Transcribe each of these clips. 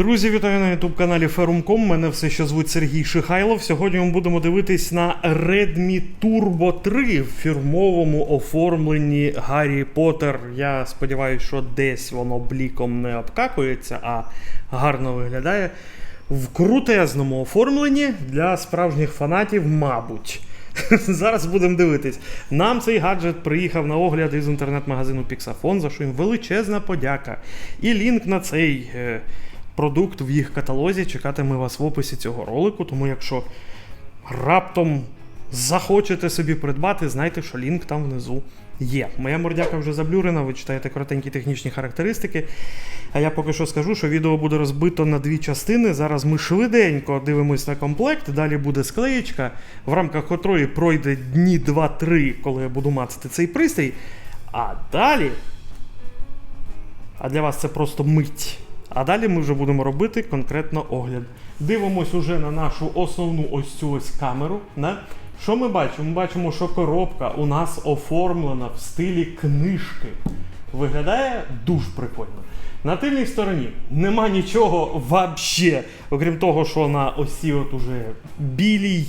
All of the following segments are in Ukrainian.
Друзі, вітаю на youtube каналі Ferrum.com. Мене все ще звуть Сергій Шихайлов. Сьогодні ми будемо дивитись на Redmi Turbo 3 в фірмовому оформленні Гаррі Поттер. Я сподіваюся, що десь воно бліком не обкакується, а гарно виглядає. В крутезному оформленні для справжніх фанатів, мабуть. Зараз будемо дивитись. Нам цей гаджет приїхав на огляд із інтернет-магазину Pixafon, за що їм величезна подяка. І лінк на цей е, продукт в їх каталозі чекатиме вас в описі цього ролику. Тому якщо раптом захочете собі придбати, знайте, що лінк там внизу є. Моя мордяка вже заблюрена, ви читаєте коротенькі технічні характеристики. А я поки що скажу, що відео буде розбито на дві частини. Зараз ми швиденько дивимось на комплект, далі буде склеєчка, в рамках котрої пройде дні 2-3, коли я буду мацати цей пристрій. А далі. А для вас це просто мить. А далі ми вже будемо робити конкретно огляд. Дивимось уже на нашу основну ось цю ось камеру. Не? Що ми бачимо? Ми бачимо, що коробка у нас оформлена в стилі книжки. Виглядає дуже прикольно. На тильній стороні нема нічого вообще, окрім того, що на ось цій от уже білій,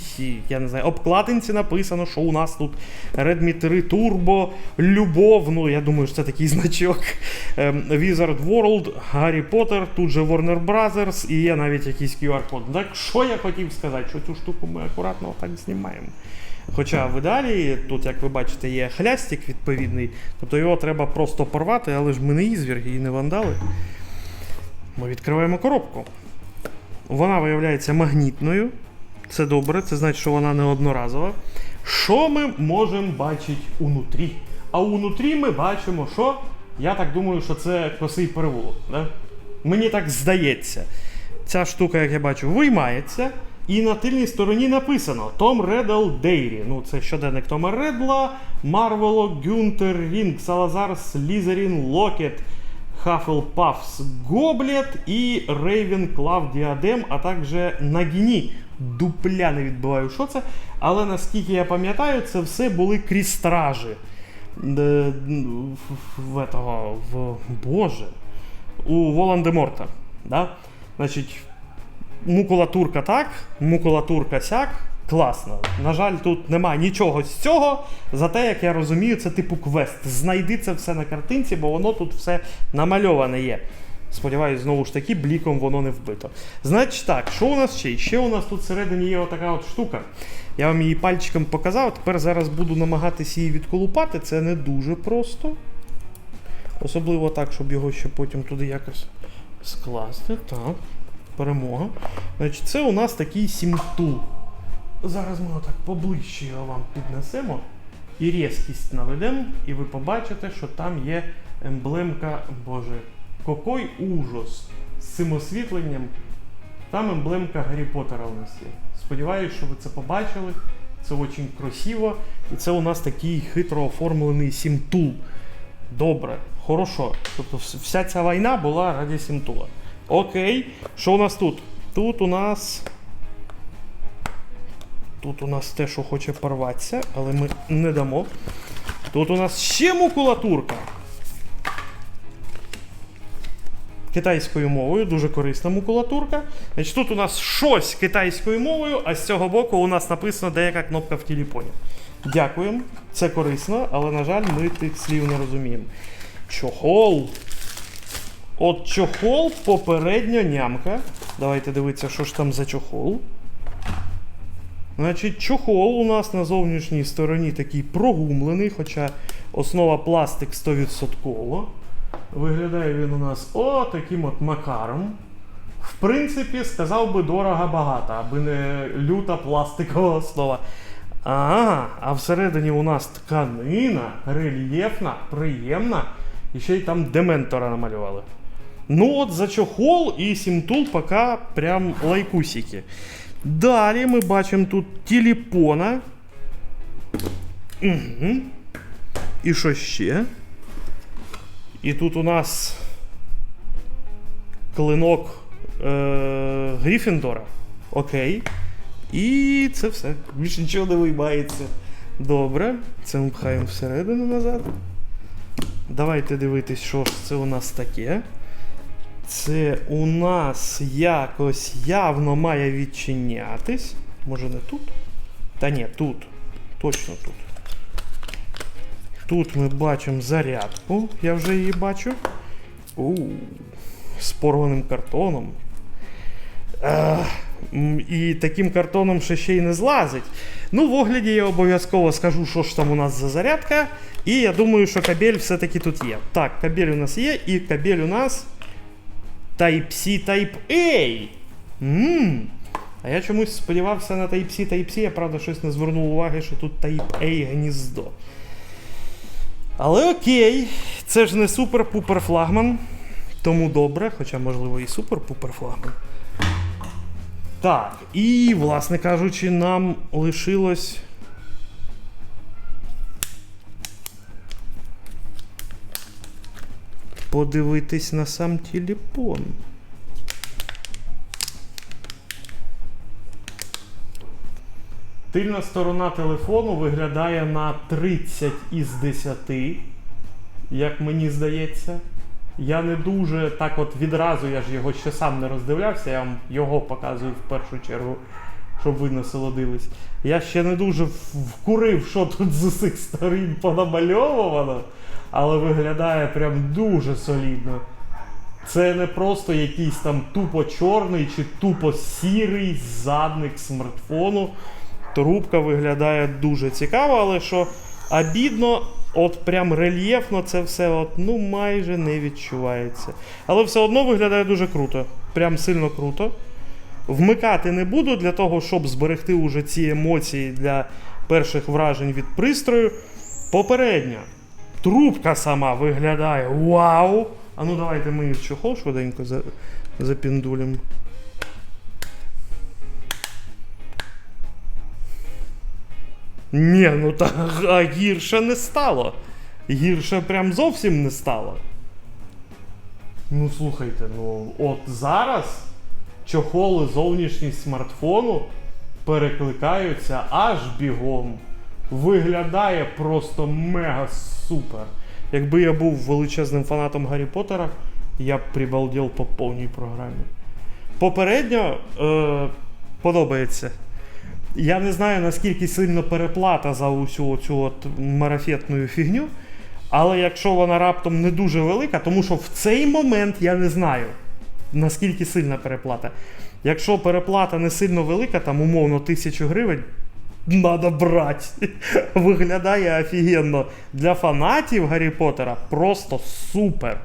я не знаю, обкладинці написано, що у нас тут Redmi 3 Turbo, Любов. Ну, я думаю, що це такий значок. Ем, Wizard World, Гаррі Поттер, тут же Warner Brothers і є навіть якийсь QR-код. Так що я хотів сказати, що цю штуку ми акуратно так знімаємо. Хоча в ідеалі, тут, як ви бачите, є хлястик відповідний, тобто його треба просто порвати, але ж ми не ізвірги і не вандали. Ми відкриваємо коробку. Вона виявляється магнітною. Це добре, це значить, що вона не одноразова. Що ми можемо бачити унутрі? А унутрі ми бачимо, що я так думаю, що це косий перевулок. Да? Мені так здається. Ця штука, як я бачу, виймається. І на тильній стороні написано Том Реддл Дейрі. Ну, це щоденник Тома Редла, Марвело, Гюнтер, Рінг, Салазар, Слізерін, Локет, Хафелпафс, Гоблет і Рейвен Клав Діадем, а також Нагіні. Дупля не відбиваю, що це. Але наскільки я пам'ятаю, це все були. Де- В, в, этого, в Боже. У Волан-де-Морта. Да? Значить, мукулатурка так, мукулатурка сяк. Класно. На жаль, тут нема нічого з цього. Зате, як я розумію, це типу квест. Знайди це все на картинці, бо воно тут все намальоване є. Сподіваюсь, знову ж таки, бліком воно не вбито. Значить так, що у нас ще? Ще у нас тут всередині є отака от штука. Я вам її пальчиком показав. Тепер зараз буду намагатися її відколупати. Це не дуже просто. Особливо так, щоб його ще потім туди якось скласти. Так. Перемога. Значить, це у нас такий сімтул. Зараз ми отак поближче його вам піднесемо. І різкість наведемо, і ви побачите, що там є емблемка, боже, какой ужас! З цим освітленням. Там емблемка Гаррі Поттера у нас є. Сподіваюсь, що ви це побачили. Це дуже красиво. І це у нас такий хитро оформлений сімтул. Добре, хорошо. Тобто вся ця війна була раді сімтула. Окей, що у нас тут? Тут у нас. Тут у нас те, що хоче порватися, але ми не дамо. Тут у нас ще мукулатурка. Китайською мовою, дуже корисна мукулатурка. Значить, тут у нас щось китайською мовою, а з цього боку у нас написано деяка кнопка в телефоні. Дякуємо, це корисно, але, на жаль, ми тих слів не розуміємо. Чохол. От чохол попередньо нямка. Давайте дивитися, що ж там за чохол. Значить, чохол у нас на зовнішній стороні такий прогумлений, хоча основа пластик 100%. Виглядає він у нас о таким от макаром. В принципі, сказав би дорого багато, аби не люта пластикова основа. Ага, а всередині у нас тканина рельєфна, приємна. І ще й там дементора намалювали. Ну от за чохол і сімтул поки прям лайкусики. Далі ми бачимо тут телефона. Угу. І що ще? І тут у нас клинок е- Гріфіндора. Окей. І це все. Більше нічого не виймається. Добре. Це ми пхаємо всередину назад. Давайте дивитись, що ж це у нас таке. Це у нас якось явно має відчинятись. Може не тут? Та ні, тут. Точно тут. Тут ми бачимо зарядку. Я вже її бачу. У, з порваним картоном. Ех, і таким картоном ще ще й не злазить. Ну, в огляді я обов'язково скажу, що ж там у нас за зарядка. І я думаю, що кабель все-таки тут є. Так, кабель у нас є, і кабель у нас Type-C Type-A. Ммм. А я чомусь сподівався на Type-C Type-C, я правда щось не звернув уваги, що тут Type-A гніздо. Але окей, це ж не супер-пупер флагман. Тому добре, хоча, можливо, і супер-пупер флагман. Так, і, власне кажучи, нам лишилось. Подивитись на сам телефон. Тильна сторона телефону виглядає на 30 із 10, як мені здається. Я не дуже так от відразу, я ж його ще сам не роздивлявся, я вам його показую в першу чергу, щоб ви насолодились. Я ще не дуже вкурив, що тут з усіх сторін понамальовано, але виглядає прям дуже солідно. Це не просто якийсь там тупо чорний чи тупо сірий задник смартфону. Трубка виглядає дуже цікаво, але що обідно, от прям рельєфно це все от, ну майже не відчувається. Але все одно виглядає дуже круто. Прям сильно круто. Вмикати не буду для того, щоб зберегти уже ці емоції для перших вражень від пристрою. Попередньо. Трубка сама виглядає. Вау! А ну давайте ми в чохол швиденько за, запіндулім. Ні, ну та а гірше не стало. Гірше прям зовсім не стало. Ну слухайте, ну от зараз чохоли зовнішність смартфону перекликаються аж бігом. Виглядає просто мега супер. Якби я був величезним фанатом Гаррі Поттера, я б прибалдів по повній програмі. Попередньо е, подобається. Я не знаю, наскільки сильно переплата за усю цю от марафетну фігню. Але якщо вона раптом не дуже велика, тому що в цей момент я не знаю, наскільки сильна переплата. Якщо переплата не сильно велика, там умовно тисячу гривень, надо брати. Виглядає офігенно. Для фанатів Гаррі Поттера просто супер.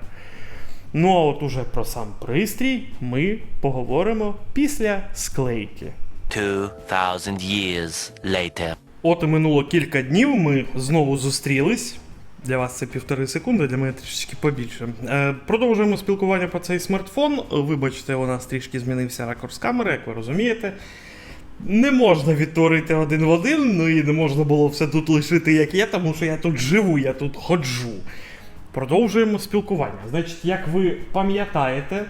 Ну а от уже про сам пристрій ми поговоримо після склейки. 2,000 years later. От і минуло кілька днів, ми знову зустрілись. Для вас це півтори секунди, для мене трішечки побільше. Е, продовжуємо спілкування про цей смартфон. Вибачте, у нас трішки змінився ракурс камери, як ви розумієте. Не можна відтворити один в один, ну і не можна було все тут лишити, як є, тому що я тут живу, я тут ходжу. Продовжуємо спілкування. Значить, як ви пам'ятаєте,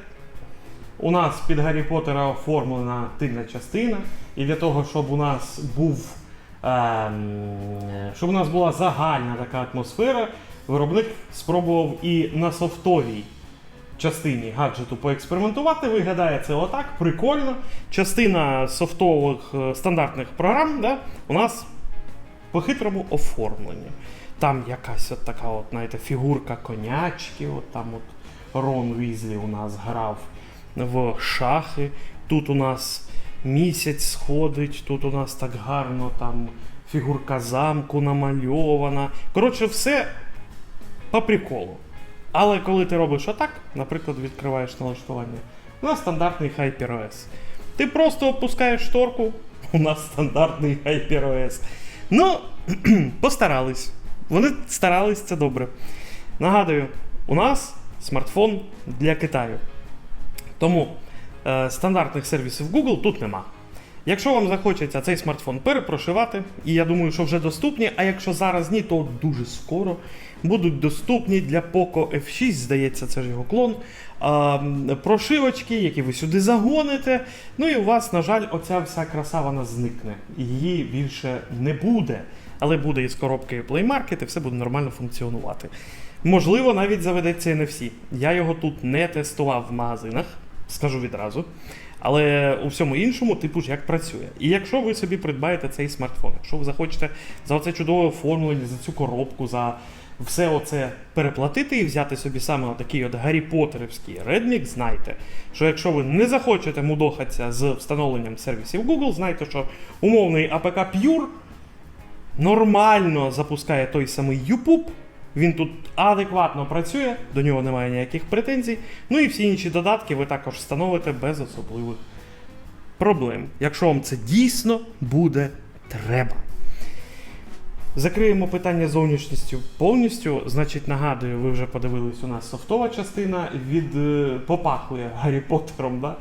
у нас під Гаррі Поттера оформлена тильна частина, і для того, щоб у нас був ем, щоб у нас була загальна така атмосфера, виробник спробував і на софтовій частині гаджету поекспериментувати. Виглядає це отак, прикольно. Частина софтових е, стандартних програм да, у нас по-хитрому оформлені. Там якась от така, от, знаєте, фігурка конячки, от там от Рон Візлі у нас грав в шахи. Тут у нас місяць сходить, тут у нас так гарно там фігурка замку намальована. Коротше, все по приколу. Але коли ти робиш отак, наприклад, відкриваєш налаштування, у нас стандартний HyperOS. Ти просто опускаєш шторку, у нас стандартний HyperOS. Ну, постарались. Вони старались, це добре. Нагадую, у нас смартфон для Китаю. Тому е, стандартних сервісів Google тут нема. Якщо вам захочеться цей смартфон перепрошивати, і я думаю, що вже доступні, а якщо зараз ні, то дуже скоро будуть доступні для Poco F6, здається, це ж його клон. А, прошивочки, які ви сюди загоните. Ну і у вас, на жаль, оця вся краса вона зникне. Її більше не буде. Але буде із коробки Play Market і все буде нормально функціонувати. Можливо, навіть заведеться NFC. Я його тут не тестував в магазинах, скажу відразу. Але у всьому іншому, типу ж, як працює. І якщо ви собі придбаєте цей смартфон, якщо ви захочете за оце чудове оформлення, за цю коробку, за все оце переплатити і взяти собі саме отакий от Гаррі Поттерівський Redmi, знайте, що якщо ви не захочете мудохатися з встановленням сервісів Google, знайте, що умовний APK Pure нормально запускає той самий YouTube. Він тут адекватно працює, до нього немає ніяких претензій. Ну і всі інші додатки ви також встановите без особливих проблем, якщо вам це дійсно буде треба. Закриємо питання зовнішністю повністю. Значить, нагадую, ви вже подивились, у нас софтова частина від е, попахує Гаррі Поттером. Да?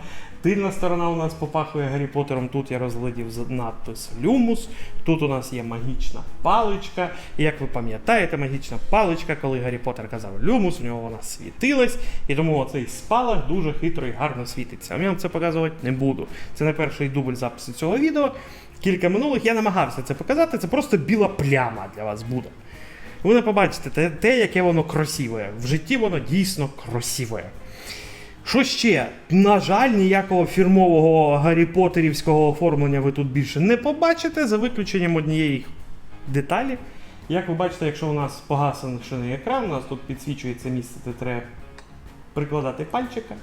Тильна сторона у нас попахує Гаррі Поттером. Тут я розглядів надпис Люмус. Тут у нас є магічна паличка. І як ви пам'ятаєте, магічна паличка, коли Гаррі Поттер казав Люмус, у нього вона світилась, і тому оцей спалах дуже хитро і гарно світиться. А я вам це показувати не буду. Це не перший дубль запису цього відео. Кілька минулих я намагався це показати. Це просто біла пляма для вас буде. Ви не побачите те, те, яке воно красиве. В житті воно дійсно красиве. Що ще? На жаль, ніякого фірмового Гаррі Поттерівського оформлення ви тут більше не побачите, за виключенням однієї деталі. Як ви бачите, якщо у нас погасений екран, у нас тут підсвічується місце, де треба прикладати пальчика.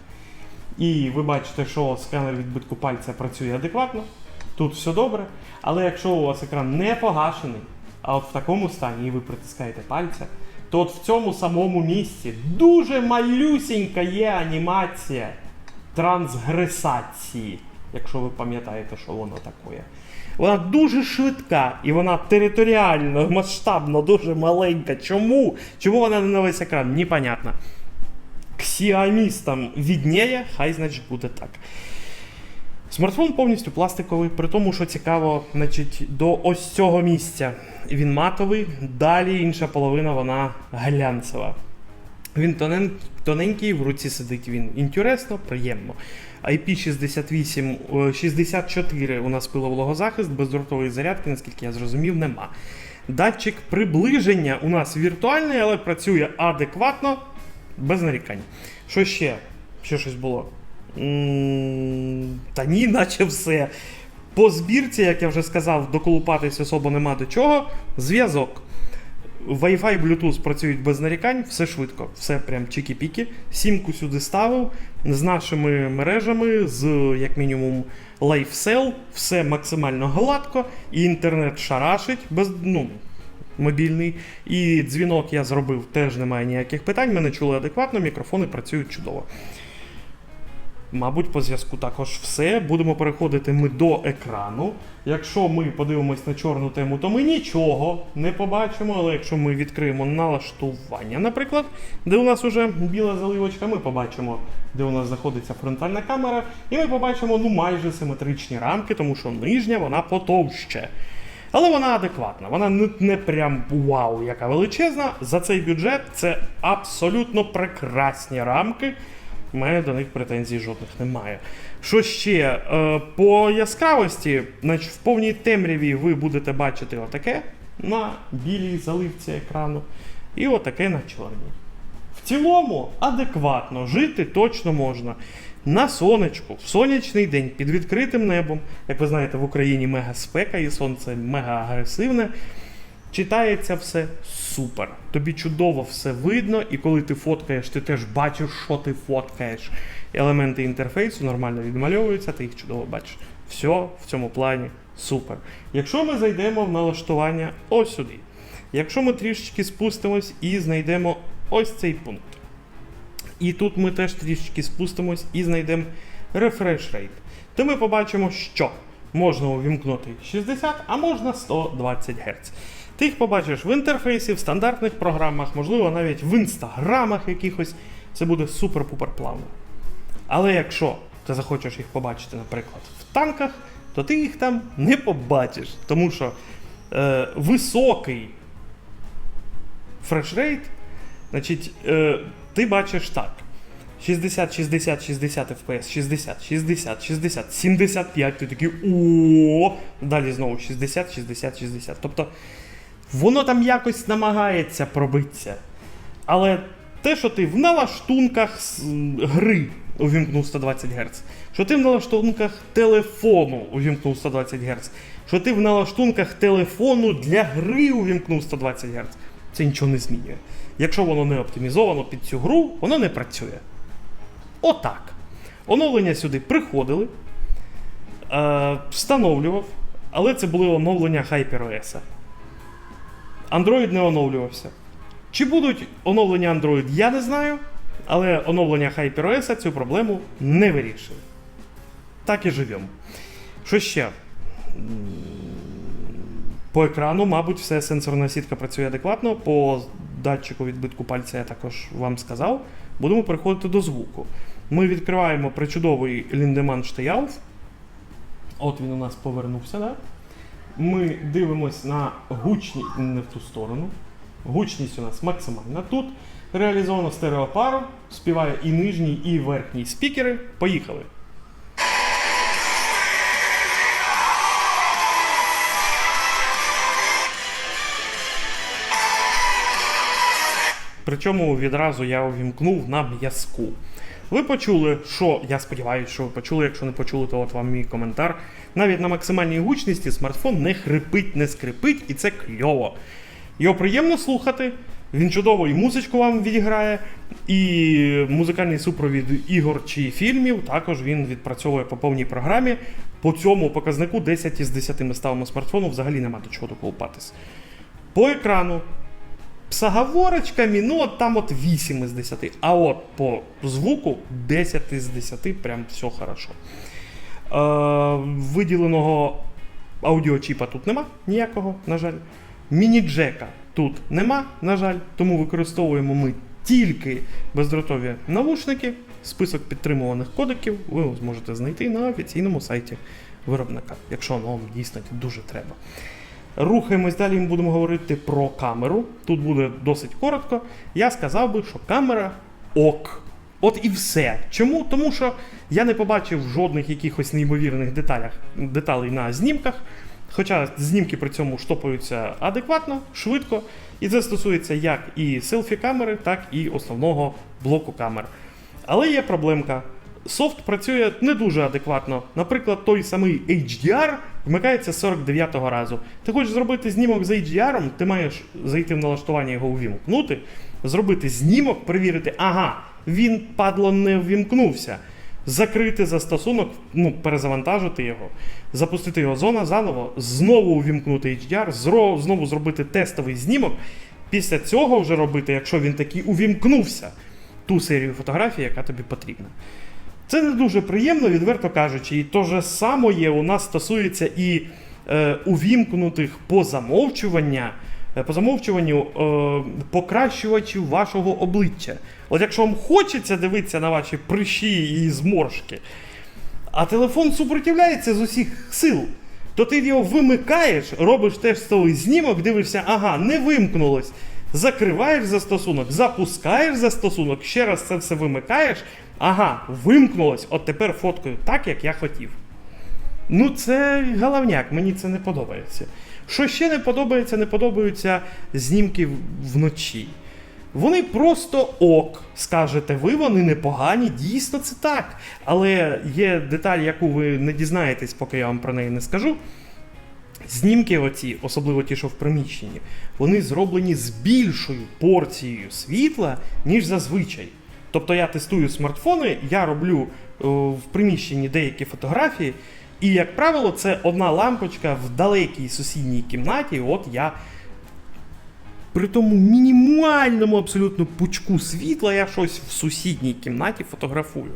І ви бачите, що сканер відбитку пальця працює адекватно. Тут все добре. Але якщо у вас екран не погашений, а от в такому стані і ви притискаєте пальця, то от в цьому самому місці дуже малюсінька є анімація трансгресації, якщо ви пам'ятаєте, що воно таке. Вона дуже швидка і вона територіально, масштабно, дуже маленька. Чому? Чому вона не на весь екран? Непонятно. Ксіамістам відніє, хай значить буде так. Смартфон повністю пластиковий, при тому, що цікаво, значить, до ось цього місця він матовий, далі інша половина вона глянцева. Він тонен, тоненький, в руці сидить він інтересно, приємно. IP68 е, 64 у нас пиловологозахист, бездротової зарядки, наскільки я зрозумів, нема. Датчик приближення у нас віртуальний, але працює адекватно, без нарікань. Що ще? Ще щось було? Та ні, наче все. По збірці, як я вже сказав, доколупатись особо нема до чого. Зв'язок. Wi-Fi, Bluetooth працюють без нарікань, все швидко, все прям чікі-пікі. Сімку сюди ставив з нашими мережами, з як мінімум LifeCell, все максимально гладко, і інтернет шарашить без, ну, мобільний. І дзвінок я зробив, теж немає ніяких питань. Мене чули адекватно, мікрофони працюють чудово. Мабуть, по зв'язку також все. Будемо переходити ми до екрану. Якщо ми подивимось на чорну тему, то ми нічого не побачимо. Але якщо ми відкриємо налаштування, наприклад, де у нас вже біла заливочка, ми побачимо, де у нас знаходиться фронтальна камера, і ми побачимо ну майже симетричні рамки, тому що нижня вона потовще. Але вона адекватна, вона не, не прям вау, яка величезна. За цей бюджет це абсолютно прекрасні рамки. У мене до них претензій жодних немає. Що ще? Е, по яскравості, значить, в повній темряві ви будете бачити отаке на білій заливці екрану, і отаке на чорній. В цілому адекватно жити точно можна. На сонечку, в сонячний день під відкритим небом. Як ви знаєте, в Україні мега спека і сонце мега агресивне. Читається все супер. Тобі чудово все видно, і коли ти фоткаєш, ти теж бачиш, що ти фоткаєш. Елементи інтерфейсу нормально відмальовуються, ти їх чудово бачиш. Все в цьому плані супер. Якщо ми зайдемо в налаштування ось сюди, якщо ми трішечки спустимось і знайдемо ось цей пункт. І тут ми теж трішечки спустимось і знайдемо refresh rate. То ми побачимо, що можна увімкнути 60, а можна 120 Гц. Ти їх побачиш в інтерфейсі, в стандартних програмах, можливо, навіть в інстаграмах якихось. Це буде супер-пупер плавно. Але якщо ти захочеш їх побачити, наприклад, в танках, то ти їх там не побачиш. Тому що е, високий фрешрейт, значить, е, ти бачиш так. 60, 60, 60 FPS, 60, 60, 60, 75, ти такий о, далі знову 60, 60, 60. Тобто воно там якось намагається пробитися. Але те, що ти в налаштунках гри увімкнув 120 Гц, що ти в налаштунках телефону увімкнув 120 Гц, що ти в налаштунках телефону для гри увімкнув 120 Гц, це нічого не змінює. Якщо воно не оптимізовано під цю гру, воно не працює. Отак. Оновлення сюди приходили, е, встановлював, але це були оновлення HyperOS. Android не оновлювався. Чи будуть оновлення Android, я не знаю, але оновлення HyperOS цю проблему не вирішили. Так і живемо. Що ще? По екрану, мабуть, все сенсорна сітка працює адекватно. По датчику відбитку пальця я також вам сказав. Будемо переходити до звуку. Ми відкриваємо причудовий Lindemann Steyr. От він у нас повернувся, да? Ми дивимось на гучність не в ту сторону. Гучність у нас максимальна. Тут реалізовано стереопару, співає і нижній, і верхній спікери. Поїхали. Причому відразу я увімкнув на м'язку. Ви почули, що я сподіваюся, що ви почули. Якщо не почули, то от вам мій коментар. Навіть на максимальній гучності смартфон не хрипить, не скрипить, і це кльово. Його приємно слухати. Він чудово і музичку вам відіграє, і музикальний супровід ігор чи фільмів також він відпрацьовує по повній програмі. По цьому показнику 10 із 10 ми ставимо смартфону, взагалі нема до чого доколупатись. По екрану з оговорочками, ну от там от 8 із 10. А от по звуку 10 із 10, прям все хорошо. Е, виділеного аудіочіпа тут нема ніякого, на жаль. Міні-джека тут нема, на жаль, тому використовуємо ми тільки бездротові навушники. Список підтримуваних кодеків ви зможете знайти на офіційному сайті виробника, якщо вам дійсно дуже треба. Рухаємось далі, ми будемо говорити про камеру. Тут буде досить коротко. Я сказав би, що камера ок. От і все. Чому? Тому що я не побачив жодних якихось неймовірних деталях, деталей на знімках. Хоча знімки при цьому штопаються адекватно, швидко. І це стосується як і селфі-камери, так і основного блоку камер. Але є проблемка. Софт працює не дуже адекватно. Наприклад, той самий HDR вмикається з 49-го разу. Ти хочеш зробити знімок з HDR, ти маєш зайти в налаштування його увімкнути, зробити знімок, перевірити, ага, він падло не ввімкнувся. Закрити застосунок, ну, перезавантажити його, запустити його зона заново, знову увімкнути HDR, знову зробити тестовий знімок. Після цього вже робити, якщо він таки увімкнувся, ту серію фотографій, яка тобі потрібна. Це не дуже приємно, відверто кажучи, і то же саме у нас стосується і е, увімкнутих по замовчування, е, по замовчуванню е, покращувачів вашого обличчя. От якщо вам хочеться дивитися на ваші прищі і зморшки, а телефон супротивляється з усіх сил, то ти його вимикаєш, робиш тестовий знімок, дивишся, ага, не вимкнулось. Закриваєш застосунок, запускаєш застосунок, ще раз це все вимикаєш. Ага, вимкнулось, от тепер фоткаю так, як я хотів. Ну, це головняк, мені це не подобається. Що ще не подобається, не подобаються знімки вночі. Вони просто ок, скажете ви, вони непогані, дійсно це так. Але є деталь, яку ви не дізнаєтесь, поки я вам про неї не скажу. Знімки оці, особливо ті, що в приміщенні, вони зроблені з більшою порцією світла, ніж зазвичай. Тобто я тестую смартфони, я роблю е, в приміщенні деякі фотографії, і, як правило, це одна лампочка в далекій сусідній кімнаті. От я при тому мінімальному абсолютно пучку світла я щось в сусідній кімнаті фотографую.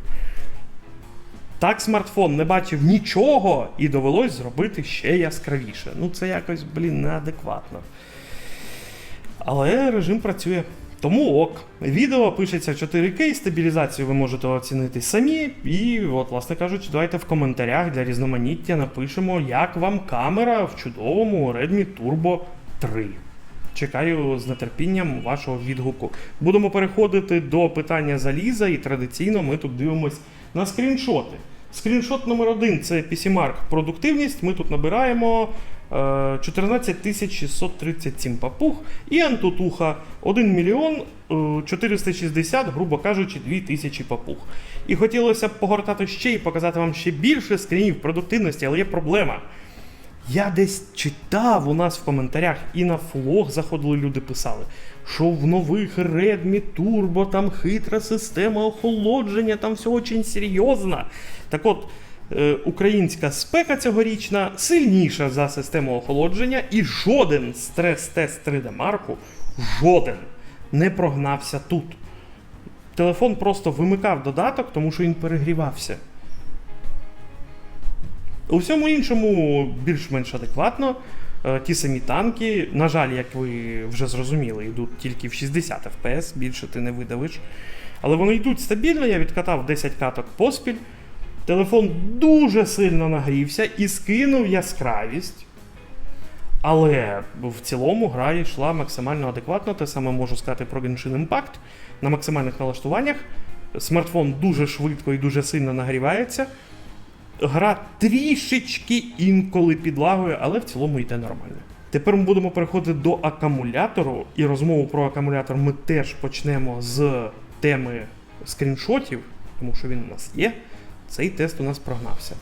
Так смартфон не бачив нічого і довелось зробити ще яскравіше. Ну це якось, блін, неадекватно. Але режим працює. Тому ок. Відео пишеться 4К, стабілізацію ви можете оцінити самі. І, от, власне кажучи, давайте в коментарях для різноманіття напишемо, як вам камера в чудовому Redmi Turbo 3. Чекаю з нетерпінням вашого відгуку. Будемо переходити до питання заліза, і традиційно ми тут дивимось на скріншоти. Скріншот номер один це PCMark продуктивність. Ми тут набираємо е, 14 637 папуг і Антутуха 1 мільйон е, 460, грубо кажучи, 2 тисячі папуг. І хотілося б погортати ще і показати вам ще більше скрінів продуктивності, але є проблема. Я десь читав у нас в коментарях і на флог заходили люди писали, що в нових Redmi Turbo там хитра система охолодження, там все очень серйозно. Так от, е, українська спека цьогорічна сильніша за систему охолодження, і жоден стрес-тест 3D Марку, жоден не прогнався тут. Телефон просто вимикав додаток, тому що він перегрівався. У всьому іншому більш-менш адекватно. Е, Ті самі танки, на жаль, як ви вже зрозуміли, йдуть тільки в 60 FPS, більше ти не видавиш. Але вони йдуть стабільно, я відкатав 10 каток поспіль. Телефон дуже сильно нагрівся і скинув яскравість. Але в цілому гра йшла максимально адекватно. Те саме можу сказати про Genshin Impact. На максимальних налаштуваннях. Смартфон дуже швидко і дуже сильно нагрівається. Гра трішечки інколи підлагує, але в цілому йде нормально. Тепер ми будемо переходити до акумулятору, і розмову про акумулятор ми теж почнемо з теми скріншотів, тому що він у нас є. Цей тест у нас прогнався.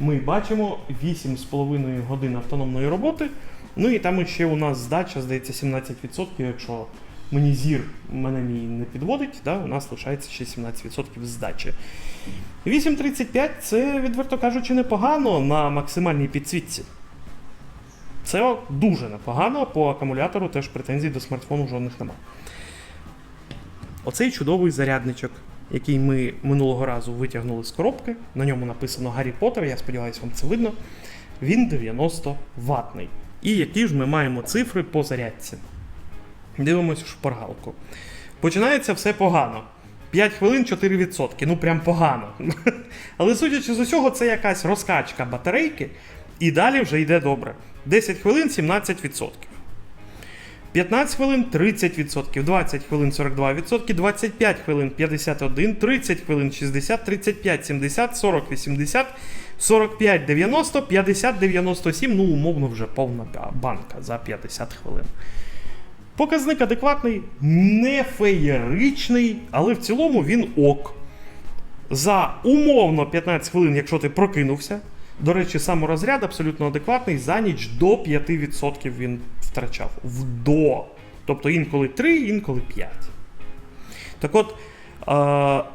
Ми бачимо 8,5 годин автономної роботи. Ну і там ще у нас здача, здається, 17%, якщо мені зір мене мій не підводить, да, у нас лишається ще 17% здачі. 8.35 це, відверто кажучи, непогано на максимальній підсвітці. Це дуже непогано, по акумулятору теж претензій до смартфону жодних нема. Оцей чудовий зарядничок, який ми минулого разу витягнули з коробки, на ньому написано Гаррі Поттер, я сподіваюся, вам це видно. Він 90 ватний. І які ж ми маємо цифри по зарядці. Дивимося шпаргалку. Починається все погано. 5 хвилин 4%. Ну прям погано. Але судячи з усього, це якась розкачка батарейки, і далі вже йде добре. 10 хвилин 17%. 15 хвилин 30%, 20 хвилин 42%, 25 хвилин 51, 30 хвилин 60, 35 70, 40 80, 45 90, 50 97, ну умовно вже повна банка за 50 хвилин. Показник адекватний, не феєричний, але в цілому він ок. За умовно 15 хвилин, якщо ти прокинувся. До речі, саморозряд абсолютно адекватний. За ніч до 5% він втрачав. Вдо. Тобто інколи 3, інколи 5. Так от,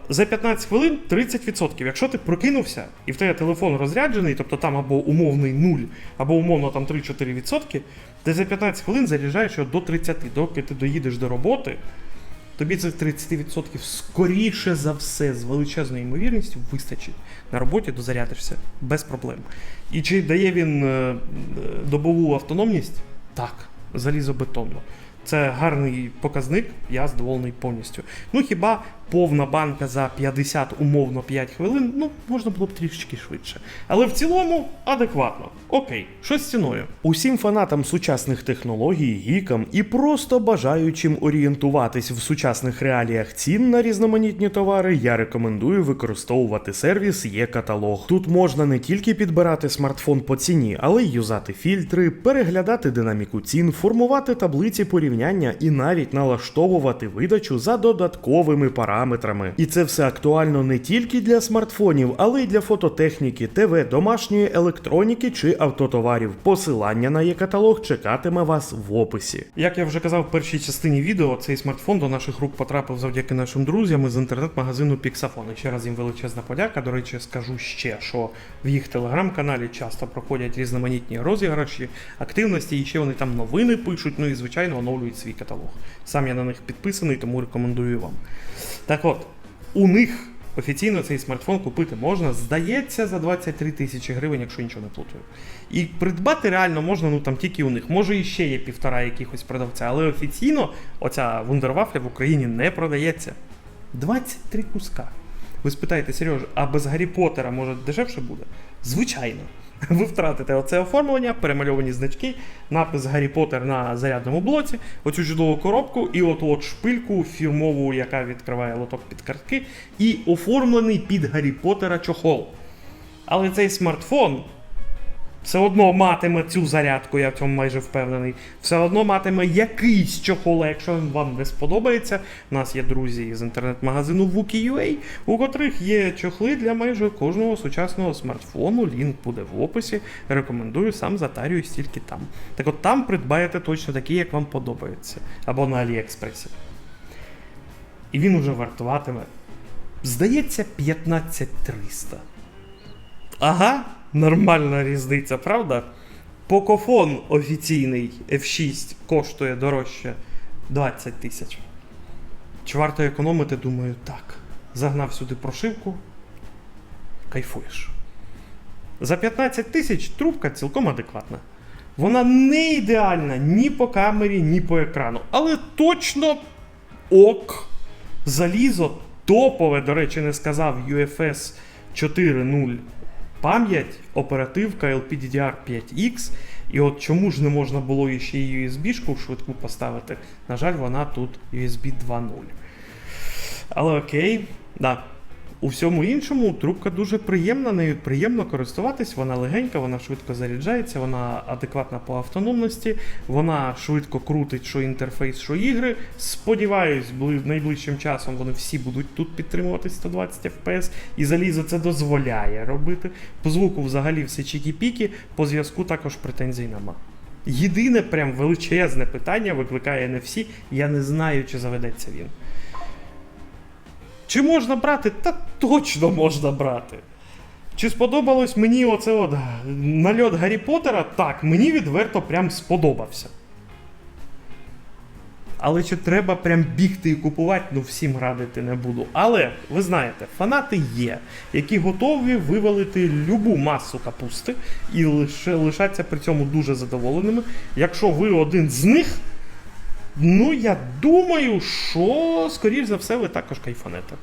за 15 хвилин 30%. Якщо ти прокинувся і в тебе телефон розряджений, тобто там або умовний 0, або умовно там 3-4%, ти за 15 хвилин заряджаєш його до 30, доки ти доїдеш до роботи. Тобі цих 30% скоріше за все, з величезною ймовірністю, вистачить. На роботі дозарядишся без проблем. І чи дає він е, е, добову автономність? Так, залізобетонно. Це гарний показник, я задоволений повністю. Ну хіба повна банка за 50 умовно 5 хвилин, ну можна було б трішечки швидше. Але в цілому адекватно. Окей, що з ціною? Усім фанатам сучасних технологій, гікам і просто бажаючим орієнтуватись в сучасних реаліях цін на різноманітні товари, я рекомендую використовувати сервіс Є-каталог. Тут можна не тільки підбирати смартфон по ціні, але й юзати фільтри, переглядати динаміку цін, формувати таблиці порівняння і навіть налаштовувати видачу за додатковими параметрами. І це все актуально не тільки для смартфонів, але й для фототехніки, ТВ, домашньої електроніки чи автотоварів. Посилання на є-каталог чекатиме вас в описі. Як я вже казав в першій частині відео, цей смартфон до наших рук потрапив завдяки нашим друзям із інтернет-магазину. І ще раз їм величезна подяка. До речі, скажу ще, що в їх телеграм-каналі часто проходять різноманітні розіграші, активності, і ще вони там новини пишуть, ну і звичайно оновлюють свій каталог. Сам я на них підписаний, тому рекомендую вам. Так от, у них офіційно цей смартфон купити можна, здається, за 23 тисячі гривень, якщо нічого не плутаю. І придбати реально можна ну там тільки у них. Може, і ще є півтора якихось продавця, але офіційно оця вундервафля в Україні не продається. 23 куска. Ви спитаєте, Сереж, а без Гаррі Поттера може дешевше буде? Звичайно. Ви втратите оце оформлення, перемальовані значки, напис Гаррі Поттер на зарядному блоці, оцю чудову коробку і от от шпильку фірмову, яка відкриває лоток під картки, і оформлений під Гаррі Поттера чохол. Але цей смартфон все одно матиме цю зарядку, я в цьому майже впевнений. Все одно матиме якийсь чохол, якщо він вам не сподобається. У нас є друзі з інтернет-магазину Wookie.ua, у котрих є чохли для майже кожного сучасного смартфону. Лінк буде в описі. Рекомендую, сам затарююсь тільки там. Так от там придбаєте точно такі, як вам подобається. Або на Аліекспресі. І він уже вартуватиме. Здається, 15300. Ага, нормальна різниця, правда? Покофон офіційний F6 коштує дорожче 20 тисяч. Чи варто економити? Думаю, так. Загнав сюди прошивку. Кайфуєш. За 15 тисяч трубка цілком адекватна. Вона не ідеальна ні по камері, ні по екрану, але точно ок. Залізо топове, до речі, не сказав UFS 4.0 пам'ять, оперативка LPDDR5X. І от чому ж не можна було ще й USB-шку швидку поставити? На жаль, вона тут USB 2.0. Але окей, да. У всьому іншому трубка дуже приємна, нею приємно користуватись, вона легенька, вона швидко заряджається, вона адекватна по автономності, вона швидко крутить що інтерфейс, що ігри. Сподіваюсь, бли- найближчим часом вони всі будуть тут підтримувати 120 FPS, і залізо це дозволяє робити. По звуку взагалі все чікі-піки, по зв'язку також претензій нема. Єдине прям величезне питання викликає NFC, я не знаю, чи заведеться він. Чи можна брати? Та точно можна брати. Чи сподобалось мені оце от нальот Гаррі Поттера? Так, мені відверто прям сподобався. Але чи треба прям бігти і купувати, ну всім радити не буду. Але ви знаєте, фанати є, які готові вивалити любу масу капусти і лише лишаться при цьому дуже задоволеними. Якщо ви один з них, ну я думаю, що скоріш за все ви також кайфанете.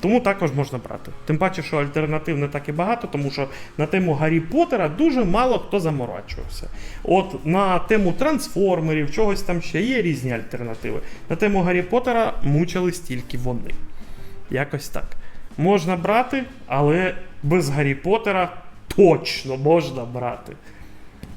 Тому також можна брати. Тим паче, що альтернатив не так і багато, тому що на тему Гаррі Поттера дуже мало хто заморачувався. От на тему трансформерів, чогось там ще є різні альтернативи. На тему Гаррі Поттера мучились тільки вони. Якось так. Можна брати, але без Гаррі Поттера точно можна брати.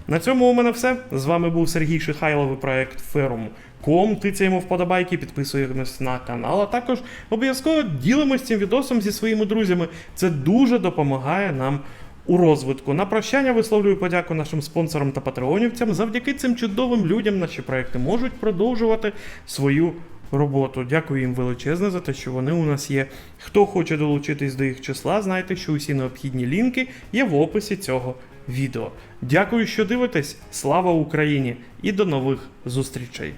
На цьому у мене все. З вами був Сергій Шихайлов і проект Ферум. Ком, тицяємо вподобайки, підписуємось на канал, а також обов'язково ділимось цим відосом зі своїми друзями. Це дуже допомагає нам у розвитку. На прощання висловлюю подяку нашим спонсорам та патреонівцям. Завдяки цим чудовим людям наші проекти можуть продовжувати свою роботу. Дякую їм величезне за те, що вони у нас є. Хто хоче долучитись до їх числа, знайте, що усі необхідні лінки є в описі цього відео. Дякую, що дивитесь. Слава Україні! І до нових зустрічей!